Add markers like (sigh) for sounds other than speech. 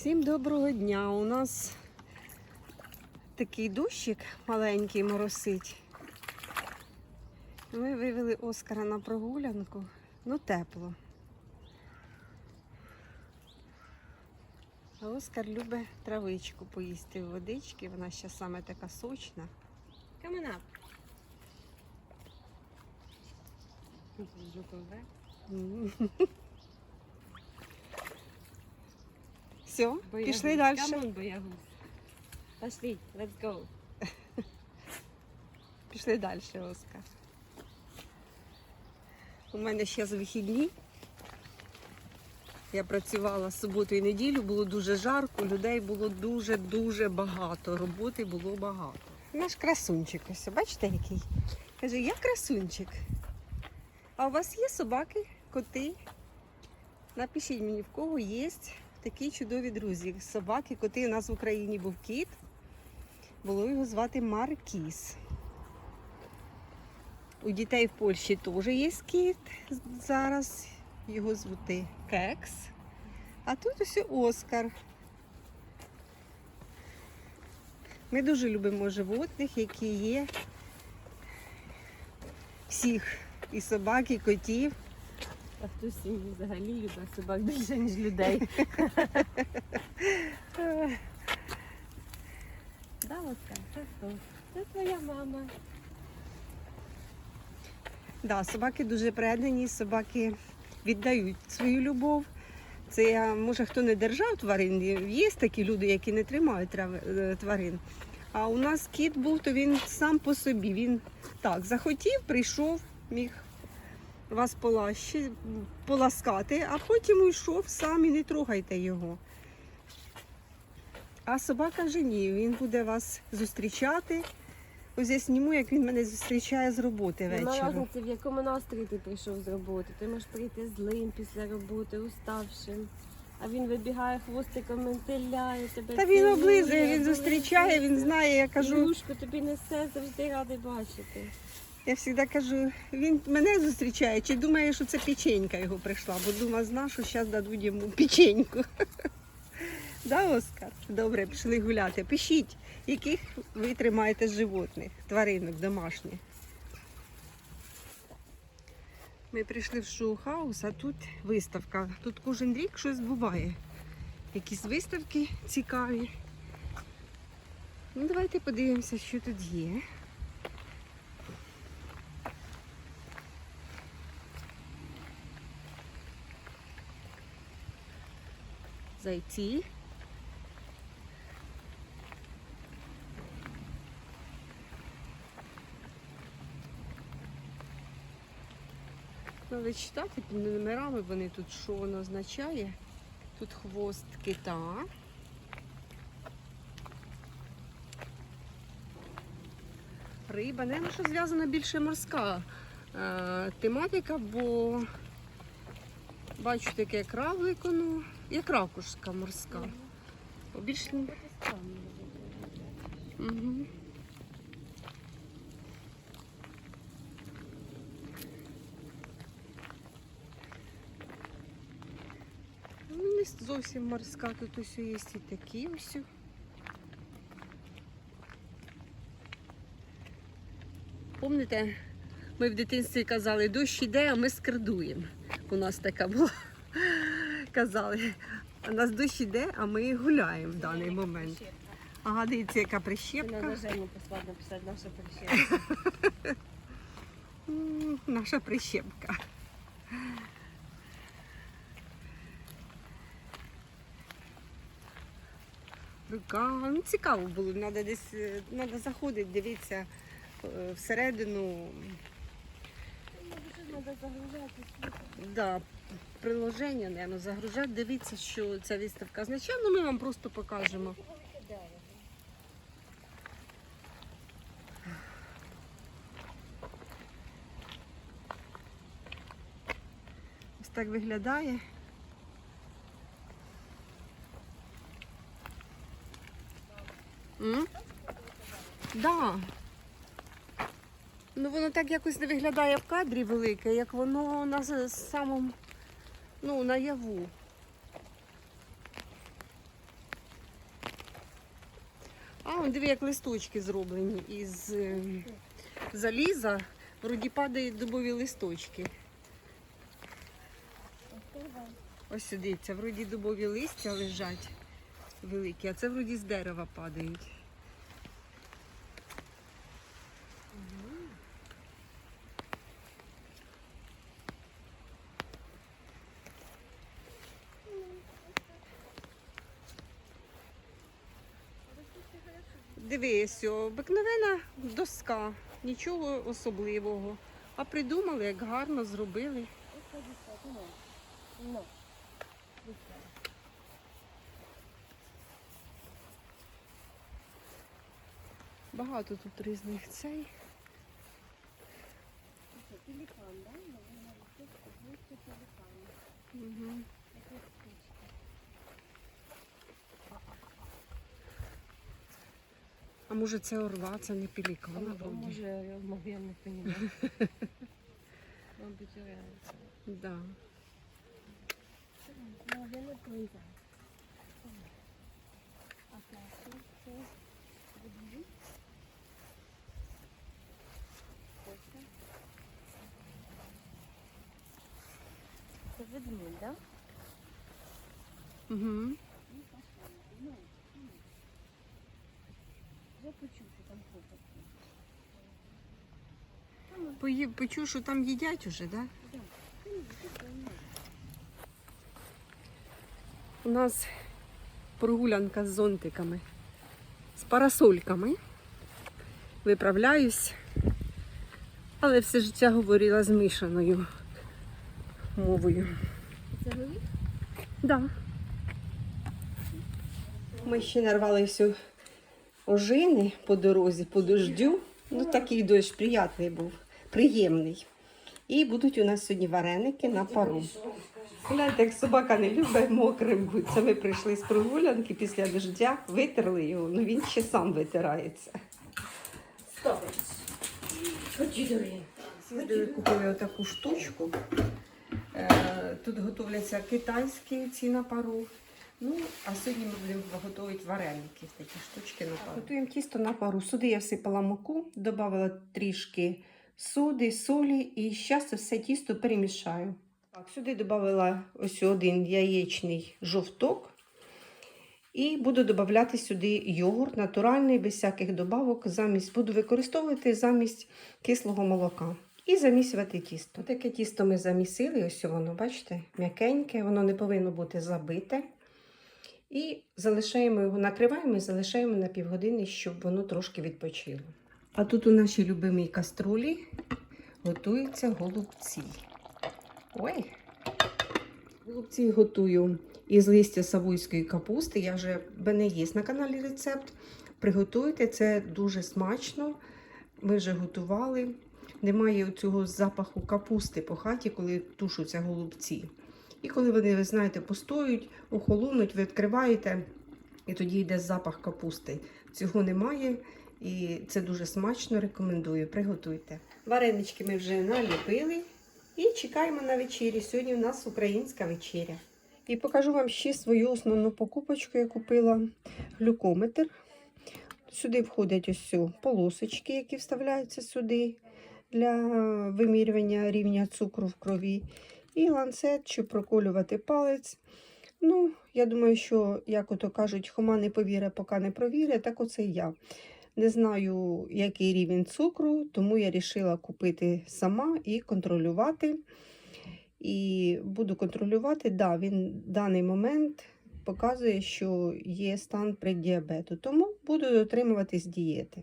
Всім доброго дня. У нас такий дощик маленький моросить. Ми вивели Оскара на прогулянку. Ну, тепло. А Оскар любить травичку поїсти в водички. Вона ще саме така сочна. Coming up. (laughs) Все, пішли далі. Камон, боягуз. Пошли, let's go. (laughs) Пішли далі, Оскар. У мене ще з вихідні. Я працювала суботу і неділю, було дуже жарко, людей було дуже-дуже багато. Роботи було багато. Наш красунчик ось, бачите який? Каже, я красунчик. А у вас є собаки, коти? Напишіть мені, в кого є такі чудові друзі. Собаки, коти. У нас в Україні був кіт. Було його звати Маркіс. У дітей в Польщі теж є кіт. Зараз його звати Кекс. А тут ось Оскар. Ми дуже любимо животних, які є. Всіх. І собак, і котів. А хтось сім'ї взагалі любить собак більше, ніж людей. (laughs) Да, Оскар, це хто? Це твоя мама. Да, собаки дуже предані, собаки віддають свою любов. Це я, може хто не держав тварин, є такі люди, які не тримають е, тварин. А у нас кіт був, то він сам по собі. Він так захотів, прийшов, міг вас полащи, поласкати, а потім уйшов сам і не трогайте його. А собака вже ні, він буде вас зустрічати. Ось я сніму, як він мене зустрічає з роботи Нема вечором. різниці, в якому настрої ти прийшов з роботи. Ти можеш прийти злим після роботи, уставшим. А він вибігає хвостиком, ентеляє тебе. Та він облизує, він зустрічає, він знає, я кажу, Юшку тобі несе, завжди радий бачити. Я завжди кажу, він мене зустрічає, чи думає, що це печенька його прийшла, бо дума зна, що зараз дадуть йому печеньку. (laughs) Да, Оскар? Добре, пішли гуляти. Пишіть, яких ви тримаєте животних, тваринок домашніх. Ми прийшли в шоу-хаус, а тут виставка. Тут кожен рік щось буває. Якісь виставки цікаві. Ну, давайте подивимося, що тут є. Зайти. Треба читати під номерами вони тут, що воно означає. Тут хвост кита. Риба, не що зв'язана більше морська е, тематика, бо бачу таке як равликону, як ракушка морська. Більш... Угу. Ну, не зовсім морська, тут ось є і такі ось. Помните, ми в дитинстві казали, дощ іде, а ми скрадуємо. У нас така була. Казали, у нас дощ іде, а ми гуляємо в даний момент. Ага, дивіться, яка На прищепка. Женю послав написати наша прищепка. (laughs) М, Наша прищепка. Рука. Ну, цікаво було. Треба десь е, треба заходити, дивитися е, всередину. Треба загружати. Да, приложення, наверное, загружати, дивитися, що ця виставка означає. Ну, ми вам просто покажемо. Ось так виглядає. М? Да. Ну воно так якось не виглядає в кадрі велике, як воно на самому, ну, наяву. он диви, як листочки зроблені із е, заліза. Вроді падають дубові листочки. Ось сюди, це вроді дубові листя лежать великі, а це вроді з дерева падають. Дивись, обикновена доска, нічого особливого. А придумали, як гарно зробили. Багато тут різних цей. Пелікан, да? Густі. Угу. А може це орла, це не пелікана вроді. Може, я (laughs) я не розумію. Мабуть. Да. Ну, я не. А класно, це? Ось. Це ведмідь, так? Угу. Я почув, що там хлопець. Почув, що там їдять уже, да? У нас прогулянка з зонтиками, з парасольками. Виправляюсь, але все життя говорила змішаною мовою. Це велик? Да. Ми ще нарвалися ожини по дорозі, по дождю. Ну, такий дощ приятний був, приємний. І будуть у нас сьогодні вареники на пару. Гляньте, як собака не любить мокрим бути. Це ми прийшли з прогулянки після дождя, витерли його, ну він ще сам витирається. З'їздили, купили отаку штучку. Е, Тут готовляться китайські ці на пару. Ну, а сьогодні ми будемо готувати вареники, такі штучки на пару. Готуємо тісто на пару. Сюди я всипала муку, додала трішки соди, солі і зараз все тісто перемішаю. Так, сюди додала ось один яєчний жовток. І буду додавати сюди йогурт натуральний, без всяких добавок. Замість, буду використовувати замість кислого молока. І замісювати тісто. Таке тісто ми замісили, ось воно, бачите, м'якеньке, воно не повинно бути забите. І залишаємо його, накриваємо і залишаємо на півгодини, щоб воно трошки відпочило. А тут у нашій любимій каструлі готуються голубці. Ой! Голубці готую із листя савойської капусти. Я вже мене є на каналі рецепт. Приготуйте, це дуже смачно. Ми вже готували. Немає цього запаху капусти по хаті, коли тушуться голубці. І коли вони, ви знаєте, постоють, охолонуть, ви відкриваєте, і тоді йде запах капусти. Цього немає, і це дуже смачно, рекомендую. Приготуйте. Варенички ми вже наліпили і чекаємо на вечері. Сьогодні у нас українська вечеря. І покажу вам ще свою основну покупочку. Я купила глюкометр. Сюди входять ось полосочки, які вставляються сюди для вимірювання рівня цукру в крові. І ланцет, щоб проколювати палець. Ну, я думаю, що, як ото кажуть, хома не повіре, поки не провіре, так оце я. Не знаю, який рівень цукру, тому я вирішила купити сама і контролювати. І буду контролювати, да, він в даний момент показує, що є стан преддіабету, тому буду дотримуватись дієти.